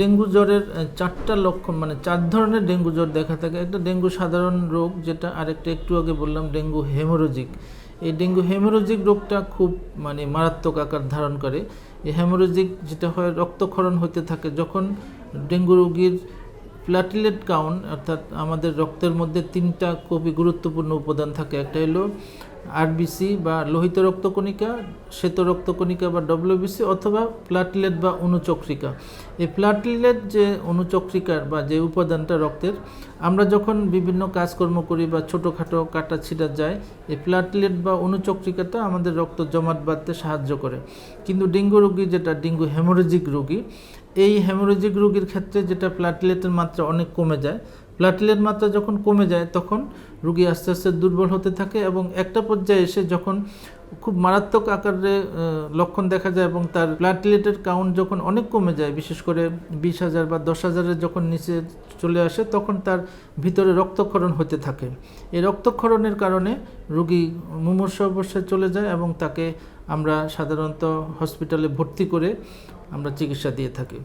Dengue জ্বরের চারটা লক্ষণ মানে চার ধরনের ডেঙ্গু জ্বর দেখা থাকে। একটা ডেঙ্গু সাধারণ রোগ, যেটা আরেকটা একটু আগে বললাম, ডেঙ্গু হেমোরোজিক। এই ডেঙ্গু হেমোরোজিক রোগটা খুব মানে মারাত্মক আকার ধারণ করে। এই হেমোরোজিক যেটা হয়, রক্তক্ষরণ হতে থাকে। যখন ডেঙ্গু রোগীর প্ল্যাটিলেট কাউন্ট, অর্থাৎ আমাদের রক্তের মধ্যে তিনটা খুবই গুরুত্বপূর্ণ উপাদান থাকে। একটা হলো আরবিসি বা লোহিত রক্তকণিকা, শ্বেত রক্তকণিকা বা ডব্লিউবিসি অথবা প্লাটিলেট বা অনুচক্রিকা। এই প্লাটিলেট যে অনুচক্রিকার বা যে উপাদানটা রক্তের, আমরা যখন বিভিন্ন কাজকর্ম করি বা ছোটোখাটো কাটা ছিটা যায়, এই প্লাটিলেট বা অনুচক্রিকাটা আমাদের রক্ত জমাট বাঁধতে সাহায্য করে। কিন্তু ডেঙ্গু রোগী যেটা, ডেঙ্গু হেমোরেজিক রোগী, এই হেমোরেজিক রোগীর ক্ষেত্রে যেটা প্লাটিলেটের মাত্রা অনেক কমে যায় প্লাটিলেট মাত্রা যখন কমে যায়, তখন রুগী আস্তে আস্তে দুর্বল হতে থাকে এবং একটা পর্যায়ে এসে যখন খুব মারাত্মক আকারে লক্ষণ দেখা যায় এবং তার প্লাটিলেটের কাউন্ট যখন অনেক কমে যায়, বিশেষ করে বিশ হাজার বা দশ হাজারের যখন নিচে চলে আসে, তখন তার ভিতরে রক্তক্ষরণ হতে থাকে। এই রক্তক্ষরণের কারণে রুগী মুমূর্ষ অবস্থায় চলে যায় এবং তাকে আমরা সাধারণত হসপিটালে ভর্তি করে আমরা চিকিৎসা দিয়ে থাকি।